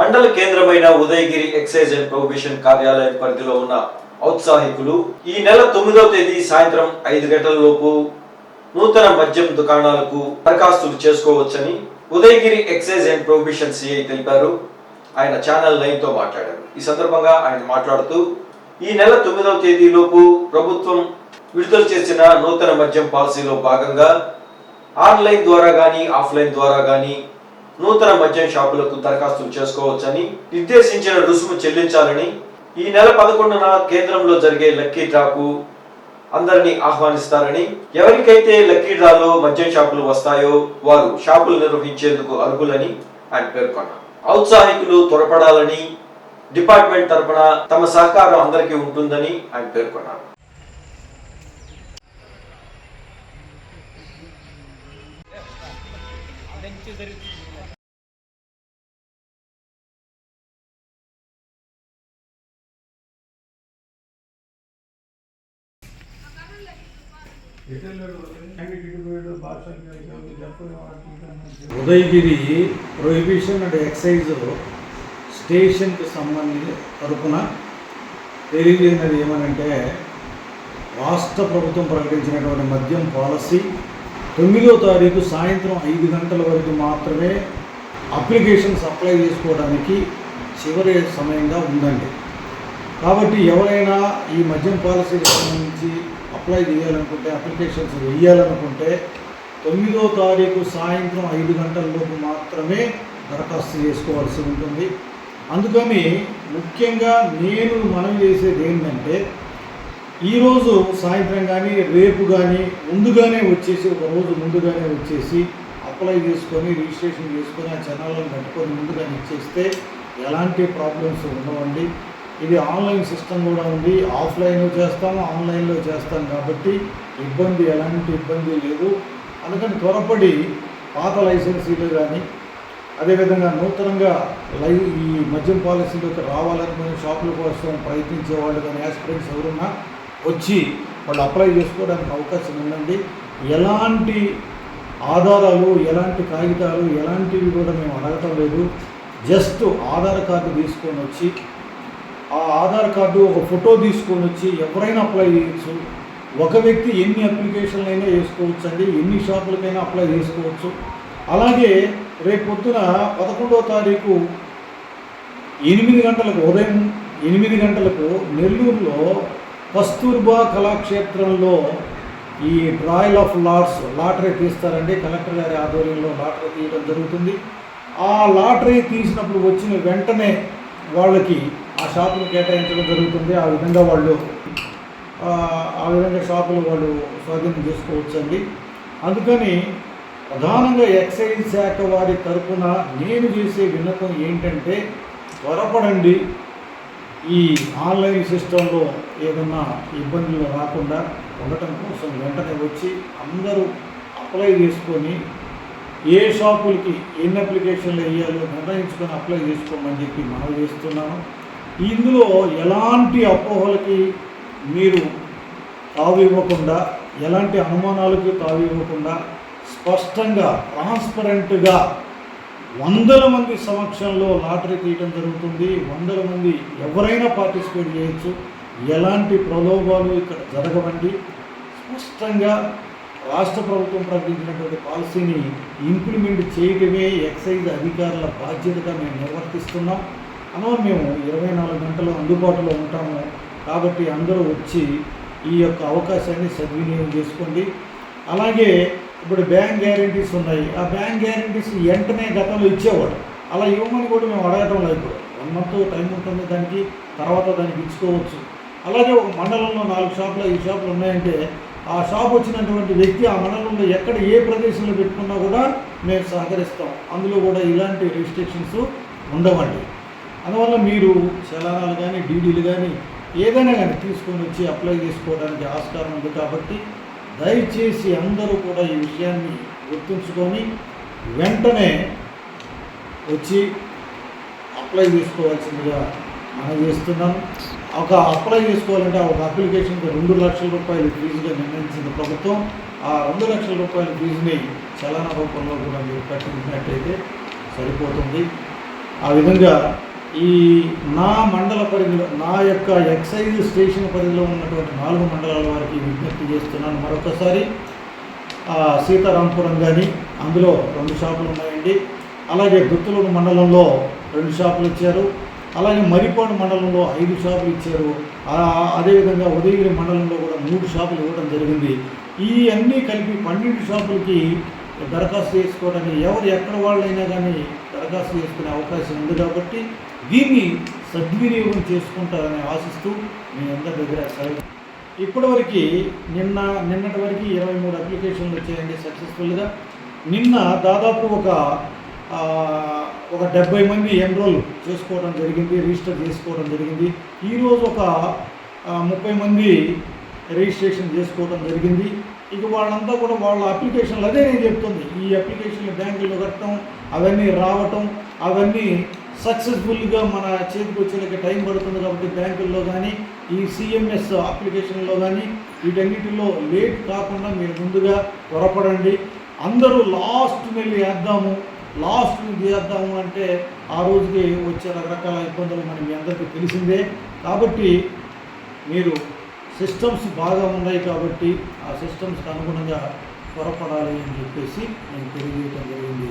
మండల కేంద్రమైన Udayagiri excise and prohibition కార్యాలయం పరిధిలో ఉన్న ఔత్సాహికులు ఈ నెల తొమ్మిదవ తేదీ సాయంత్రం ఐదు గంటల లోపు నూతన మద్యం దుకాణాలకు దరఖాస్తులు చేసుకోవచ్చని Udayagiri excise and prohibition CI తెలిపారు. ఆయన ఛానల్ నైన్తో మాట్లాడారు. ఈ సందర్భంగా ఆయన మాట్లాడుతూ ఈ నెల తొమ్మిదవ తేదీలోపు ప్రభుత్వం విడుదల చేసిన నూతన మద్యం పాలసీలో భాగంగా ఆన్లైన్ ద్వారా గానీ ఆఫ్లైన్ ద్వారా గానీ నూతన మద్యం షాపులకు దరఖాస్తులు చేసుకోవచ్చని నిర్దేశించిన రుసుము చెల్లించాలని ఈ నెల పదకొండున కేంద్రంలో జరిగే లక్కీ డ్రాకు అందరినీ ఆహ్వానిస్తారని ఎవరికైతే లక్కీ డ్రాలో మద్యం షాపులు వస్తాయో వారు షాపులు నిర్వహించేందుకు అర్హులని ఆయన పేర్కొన్నారు. ఔత్సాహికులు త్వరపడాలని డిపార్ట్మెంట్ తరపున తమ సహకారం అందరికీ ఉంటుందని ఆయన పేర్కొన్నారు. ఉదయగిరి ప్రొహిబిషన్ అండ్ ఎక్సైజ్ స్టేషన్కి సంబంధించి తరపున తెలియజేసినది ఏమనంటే రాష్ట్ర ప్రభుత్వం ప్రకటించినటువంటి మద్యం పాలసీ తొమ్మిదో తారీఖు సాయంత్రం ఐదు గంటల వరకు మాత్రమే అప్లికేషన్స్ అప్లై చేసుకోవడానికి చివరి సమయంగా ఉందండి. కాబట్టి ఎవరైనా ఈ మద్యం పాలసీకి సంబంధించి అప్లై చేయాలనుకుంటే అప్లికేషన్స్ వేయాలనుకుంటే తొమ్మిదో తారీఖు సాయంత్రం ఐదు గంటలలోపు మాత్రమే దరఖాస్తు చేసుకోవాల్సి ఉంటుంది. అందుకని ముఖ్యంగా నేను మనం చేసేది ఏంటంటే ఈరోజు సాయంత్రం కానీ రేపు కానీ ముందుగానే వచ్చేసి ఒక రోజు ముందుగానే వచ్చేసి అప్లై చేసుకొని రిజిస్ట్రేషన్ చేసుకొని ఆ ఛానళ్ళను కట్టుకొని ముందుగానే ఇచ్చేస్తే ఎలాంటి ప్రాబ్లమ్స్ ఉండవండి. ఇది ఆన్లైన్ సిస్టమ్ కూడా ఉంది. ఆఫ్లైన్లో చేస్తాము ఆన్లైన్లో చేస్తాం కాబట్టి ఇబ్బంది ఎలాంటి ఇబ్బంది లేదు. అందుకని త్వరపడి పాత లైసెన్సీలు కానీ అదేవిధంగా నూతనంగా లై ఈ మద్యం పాలసీలోకి రావాలనుకునే షాపుల కోసం ప్రయత్నించే వాళ్ళు కానీ యాస్పిరెంట్స్ ఎవరున్నా వచ్చి వాళ్ళు అప్లై చేసుకోవడానికి అవకాశం ఉందండి. ఎలాంటి ఆధారాలు ఎలాంటి కాగితాలు ఎలాంటివి కూడా మేము అడగటం లేదు. జస్ట్ ఆధార్ కార్డు తీసుకొని వచ్చి ఆ ఆధార్ కార్డు ఒక ఫోటో తీసుకొని వచ్చి ఎవరైనా అప్లై చేయొచ్చు. ఒక వ్యక్తి ఎన్ని అప్లికేషన్లైనా వేసుకోవచ్చు అండి ఎన్ని షాపులకైనా అప్లై చేసుకోవచ్చు. అలాగే రేపు పొద్దున పదకొండవ తారీఖు ఎనిమిది గంటలకు ఉదయం ఎనిమిది గంటలకు నెల్లూరులో కస్తూర్బా కళాక్షేత్రంలో ఈ ట్రయల్ ఆఫ్ లాట్స్ లాటరీ తీస్తారండి. కలెక్టర్ గారి ఆధ్వర్యంలో లాటరీ తీయడం జరుగుతుంది. ఆ లాటరీ తీసినప్పుడు వచ్చిన వెంటనే వాళ్ళకి ఆ షాపులు కేటాయించడం జరుగుతుంది. ఆ విధంగా వాళ్ళు ఆ విధంగా షాపులు వాళ్ళు స్వాధీనం చేసుకోవచ్చండి. అందుకని ప్రధానంగా ఎక్సైజ్ శాఖ వారి తరఫున నేను చేసే విన్నపం ఏంటంటే త్వరపడండి. ఈ ఆన్లైన్ సిస్టంలో ఏదన్నా ఇబ్బందులు రాకుండా ఉండటం కోసం వెంటనే వచ్చి అందరూ అప్లై చేసుకొని ఏ షాపులకి ఎన్ని అప్లికేషన్లు వేయాలో నిర్ణయించుకొని అప్లై చేసుకోమని చెప్పి మనం చేస్తున్నాను. ఇందులో ఎలాంటి అపోహలకి మీరు తావివ్వకుండా ఎలాంటి అనుమానాలకి తావివ్వకుండా స్పష్టంగా ట్రాన్స్పరెంట్గా వందల మంది సమక్షంలో లాటరీ తీయటం జరుగుతుంది. వందల మంది ఎవరైనా పార్టిసిపేట్ చేయొచ్చు. ఎలాంటి ప్రలోభాలు ఇక్కడ జరగవండి. స్పష్టంగా రాష్ట్ర ప్రభుత్వం ప్రకటించినటువంటి పాలసీని ఇంప్లిమెంట్ చేయడమే ఎక్సైజ్ అధికారుల బాధ్యతగా మేము నిర్వర్తిస్తున్నాం. అలా మేము ఇరవై నాలుగు గంటలు అందుబాటులో ఉంటాము. కాబట్టి అందరూ వచ్చి ఈ యొక్క అవకాశాన్ని సద్వినియోగం చేసుకోండి. అలాగే ఇప్పుడు బ్యాంక్ గ్యారంటీస్ ఉన్నాయి. ఆ బ్యాంక్ గ్యారంటీస్ వెంటనే గతంలో ఇచ్చేవాడు అలా ఇవ్వమని కూడా మేము అడగటం లేదు వన్ మంత్ టైం ఉంటుంది దానికి తర్వాత దానికి ఇచ్చుకోవచ్చు. అలాగే ఒక మండలంలో నాలుగు షాపులు ఐదు షాపులు ఉన్నాయంటే ఆ షాప్ వచ్చినటువంటి వ్యక్తి ఆ మండలంలో ఎక్కడ ఏ ప్రదేశంలో పెట్టుకున్నా కూడా మేము సహకరిస్తాం. అందులో కూడా ఇలాంటి రిస్ట్రిక్షన్స్ ఉండవండి. అందువల్ల మీరు చలానాలు కానీ డీడీలు కానీ ఏదైనా కానీ తీసుకొని వచ్చి అప్లై చేసుకోవడానికి ఆస్కారం ఉంది కాబట్టి దయచేసి అందరూ కూడా ఈ విషయాన్ని గుర్తుంచుకొని వెంటనే వచ్చి అప్లై చేసుకోవాల్సిందిగా మనం చేస్తున్నాం. ఒక అప్లై చేసుకోవాలంటే ఒక అప్లికేషన్కి రెండు లక్షల రూపాయలు ఫీజుగా నిర్ణయించిన ప్రభుత్వం ఆ రెండు లక్షల రూపాయల ఫీజుని చలన రూపంలో కూడా మీరు కట్టించినట్టయితే సరిపోతుంది. ఆ విధంగా ఈ నా మండల పరిధిలో నా యొక్క ఎక్సైజ్ స్టేషన్ పరిధిలో ఉన్నటువంటి నాలుగు మండలాల వారికి విజ్ఞప్తి చేస్తున్నాను. మరొకసారి సీతారాంపురం కానీ అందులో రెండు షాపులు ఉన్నాయండి. అలాగే గుత్తులూరు మండలంలో రెండు షాపులు ఇచ్చారు. అలాగే మరిపాడు మండలంలో ఐదు షాపులు ఇచ్చారు. అదేవిధంగా ఉదయగిరి మండలంలో కూడా మూడు షాపులు ఇవ్వడం జరిగింది. ఈ అన్నీ కలిపి పన్నెండు షాపులకి దరఖాస్తు చేసుకోవడానికి ఎవరు ఎక్కడ వాళ్ళైనా కానీ దరఖాస్తు చేసుకునే అవకాశం ఉంది కాబట్టి దీన్ని సద్వినియోగం చేసుకుంటారని ఆశిస్తూ మీ అందరి దగ్గర సెలవు ఇప్పటివరకు నిన్న నిన్నటి వరకు ఇరవై మూడు అప్లికేషన్లు వచ్చాయండి సక్సెస్ఫుల్గా. నిన్న దాదాపు ఒక ఒక డెబ్బై మంది ఎన్రోల్ చేసుకోవడం జరిగింది రిజిస్టర్ చేసుకోవడం జరిగింది. ఈరోజు ఒక ముప్పై మంది రిజిస్ట్రేషన్ చేసుకోవడం జరిగింది. ఇక వాళ్ళంతా కూడా వాళ్ళ అప్లికేషన్లు అదే నేను చెప్తుంది. ఈ అప్లికేషన్లు బ్యాంకుల్లో కట్టడం అవన్నీ రావటం అవన్నీ సక్సెస్ఫుల్గా మన చేతికి వచ్చేలాగా టైం పడుతుంది కాబట్టి బ్యాంకుల్లో కానీ ఈ సిఎంఎస్ అప్లికేషన్లో కానీ వీటన్నిటిలో లేట్ కాకుండా మీరు ముందుగా త్వరపడండి. అందరూ లాస్ట్ నెల వేద్దాము లాస్ట్ చేద్దాము అంటే ఆ రోజుకి వచ్చే రకరకాల ఇబ్బందులు మనకి మీ అందరికీ తెలిసిందే. కాబట్టి మీరు సిస్టమ్స్ బాగా ఉన్నాయి కాబట్టి ఆ సిస్టమ్స్కి అనుగుణంగా త్వరపడాలి అని చెప్పేసి నేను తెలియజేయటం జరిగింది.